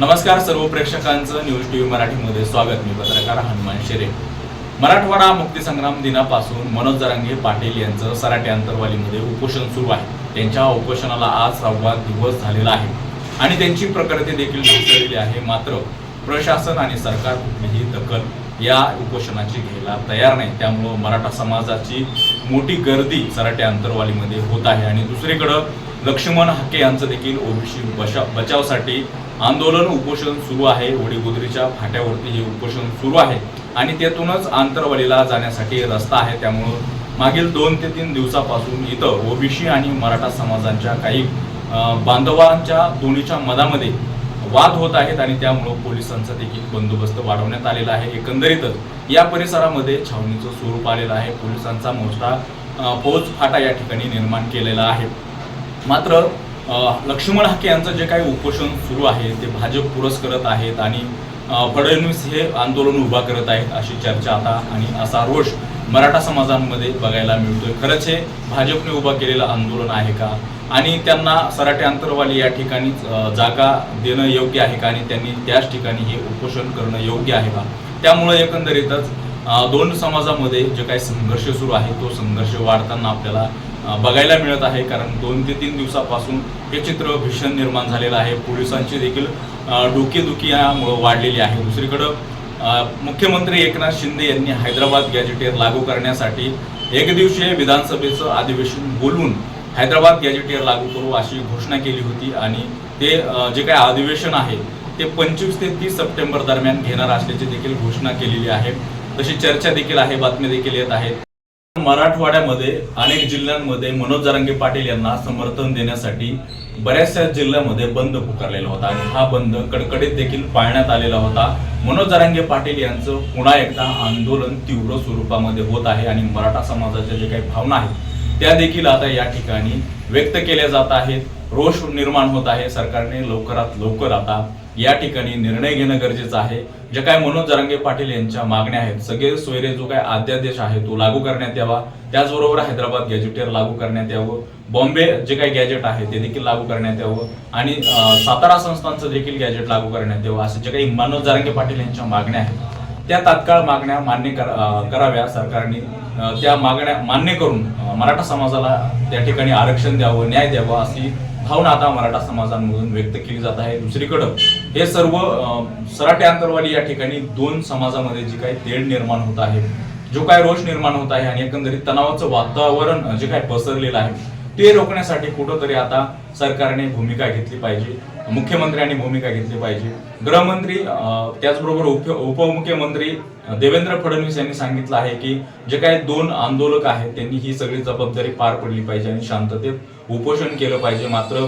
नमस्कार सर्व प्रेक्षकांचं news TV मराठीमध्ये स्वागत. मी पत्रकार हनुमान शेरे. मराठवाडा मुक्तीसंग्राम दिनापासून मनोज जरांगे पाटील यांचं सराटे अंतरवालीमध्ये उपोषण सुरू आहे. त्यांच्या उपोषणाला आज सहावा दिवस झालेला आहे. आणि त्यांची प्रकृती देखील ढासळलेली आहे. मात्र प्रशासन आणि सरकार कुठलीही दखल या उपोषणाची घ्यायला तयार नाही. त्यामुळं मराठा समाजाची मोठी गर्दी सराटे अंतरवालीमध्ये होत आहे. आणि दुसरीकडं लक्ष्मण हाके यांचं देखील ओबीसी बचा बचावसाठी आंदोलन उपोषण सुरू आहे. वडीगोदरीच्या फाट्यावरती हे उपोषण सुरू आहे. आणि त्यातूनच आंतरवालीला जाण्यासाठी रस्ता आहे. त्यामुळं मागील दोन ते तीन दिवसापासून इथं ओबीसी आणि मराठा समाजांच्या काही बांधवांच्या दोन्हीच्या मधामध्ये वाद होत आहेत आणि त्यामुळं पोलिसांचा देखील बंदोबस्त वाढवण्यात आलेला आहे. एकंदरीतच या परिसरामध्ये छावणीचं स्वरूप आलेलं आहे. पोलिसांचा मोठा फौज फाटा या ठिकाणी निर्माण केलेला आहे. मात्र लक्ष्मण हाके यांचं जे काही उपोषण सुरू आहे ते भाजप पुरस्करत आहेत आणि फडणवीस हे आंदोलन उभा करत आहेत अशी चर्चा आता आणि असा रोष मराठा समाजांमध्ये बघायला मिळतोय. खरंच हे भाजपने उभा केलेलं आंदोलन आहे का? आणि त्यांना सराटे अंतरवाली या ठिकाणी जागा देणं योग्य आहे का? आणि त्यांनी त्याच ठिकाणी हे उपोषण करणं योग्य आहे का? त्यामुळे एकंदरीतच दोन समाजामध्ये जे काही संघर्ष सुरू आहे तो संघर्ष वाढताना आपल्याला बघायला मिळत आहे. कारण दोन ते तीन दिवसापासून हे चित्र भीषण निर्माण झालेलं आहे. पोलिसांची देखील डोकेदुखी यामुळं वाढलेली आहे. दुसरीकडं मुख्यमंत्री एकनाथ शिंदे यांनी हैदराबाद गॅजेटियर लागू करण्यासाठी एकदिवसीय विधानसभेचं अधिवेशन बोलवून हैदराबाद गॅजेटियर लागू करू अशी घोषणा केली होती आणि ते जे काही अधिवेशन आहे ते पंचवीस ते तीस सप्टेंबर दरम्यान घेणार असल्याची देखील घोषणा केलेली आहे. तशी चर्चा देखील आहे बातम्या देखील येत आहेत. मराठवाड्यामध्ये अनेक जिल्ह्यांमध्ये मनोज जरांगे पाटील यांना समर्थन देण्यासाठी बऱ्याचशा जिल्ह्यामध्ये बंद पुकारलेला होता आणि हा बंद कडकडीत देखील पाळण्यात आलेला होता. मनोज जरांगे पाटील यांचं पुन्हा एकदा आंदोलन तीव्र स्वरूपामध्ये होत आहे आणि मराठा समाजाच्या जे काही भावना आहेत त्या देखील आता या ठिकाणी व्यक्त केल्या जात आहेत. रोष निर्माण होत आहे. सरकारने लवकरात लवकर आता या ठिकाणी निर्णय घेणं गरजेचं आहे. जे काय मनोज जरांगे पाटील यांच्या मागण्या आहेत सगळे सोयरे जो काय अध्यादेश आहे तो लागू करण्यात यावा. त्याचबरोबर हैदराबाद गॅजेटेर लागू करण्यात यावं. बॉम्बे जे काही गॅजेट आहे ते देखील लागू करण्यात यावं. आणि सातारा संस्थांचं देखील गॅजेट लागू करण्यात यावं. असं जे काही मनोज जरांगे पाटील यांच्या मागण्या आहेत त्या तात्काळ मागण्या मान्य कर- कराव्या सरकारने. त्या मागण्या मान्य करून मराठा समाजाला त्या ठिकाणी आरक्षण द्यावं न्याय द्यावा अशी भावना आता मराठा समाजांमधून व्यक्त केली जात आहे. दुसरीकडं हे सर्व सराटे अंतरवाली या ठिकाणी दोन समाजामध्ये जी काही तेढ निर्माण होत आहे जो काय रोष निर्माण होत आहे आणि एकंदरीत तणावाचं वातावरण जे काय पसरलेलं आहे ते रोखण्यासाठी कुठंतरी आता सरकारने भूमिका घेतली पाहिजे मुख्यमंत्र्यांनी भूमिका घेतली पाहिजे. गृहमंत्री त्याचबरोबर उप उपमुख्यमंत्री देवेंद्र फडणवीस यांनी सांगितलं आहे की जे काही दोन आंदोलक आहेत त्यांनी ही सगळी जबाबदारी पार पडली पाहिजे आणि शांततेत उपोषण केलं पाहिजे. मात्र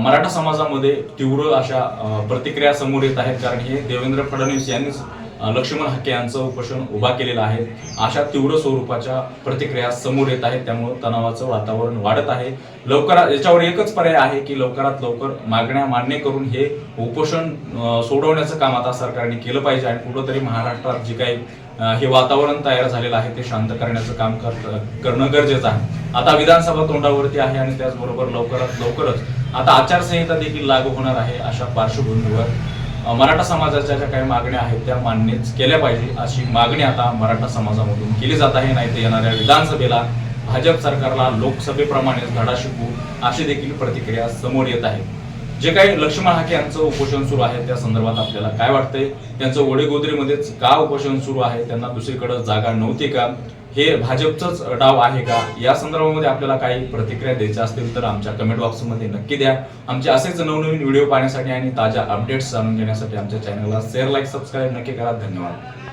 मराठा समाजामध्ये तीव्र अशा प्रतिक्रिया समोर येत आहेत कारण हे देवेंद्र फडणवीस यांनीच लक्ष्मण हक्के यांचं उपोषण उभा केलेलं आहे. अशा तीव्र स्वरूपाच्या प्रतिक्रिया समोर येत आहेत. त्यामुळे तणावाचं वातावरण वाढत आहे. लवकरात याच्यावर एकच पर्याय आहे की लवकरात लवकर मागण्या मान्य करून हे उपोषण सोडवण्याचं काम आता सरकारने केलं पाहिजे आणि कुठंतरी महाराष्ट्रात जे काही हे वातावरण तयार झालेलं आहे ते शांत करण्याचं काम कर- करणं गरजेचं आहे. आता विधानसभा तोंडावरती आहे आणि त्याचबरोबर लवकरात लवकरच आता आचारसंहिता देखील लागू होणार आहे अशा पार्श्वभूमीवर मराठा समाजाच्या ज्या काही मागण्या आहेत त्या मान्यच केल्या पाहिजे. अशी मागणी आता मराठा समाजामधून केली जात आहे. नाही तर येणाऱ्या विधानसभेला भाजप सरकारला लोकसभेप्रमाणेच धडा शिकवू अशी देखील प्रतिक्रिया समोर येत आहे. जे काही लक्ष्मण हाके यांचं उपोषण सुरू आहे त्या संदर्भात आपल्याला काय वाटतंय? त्यांचं वडेगोदरीमध्येच का उपोषण सुरू आहे? त्यांना दुसरीकडे जागा नव्हती का? हे भाजपचंच डाव आहे का? या संदर्भामध्ये आपल्याला काही प्रतिक्रिया द्यायच्या असतील तर आमच्या कमेंट बॉक्समध्ये नक्की द्या. आमचे असेच नवनवीन व्हिडिओ पाहण्यासाठी आणि ताज्या अपडेट्स जाणून घेण्यासाठी आमच्या चॅनलला शेअर लाईक सबस्क्राईब नक्की करा. धन्यवाद.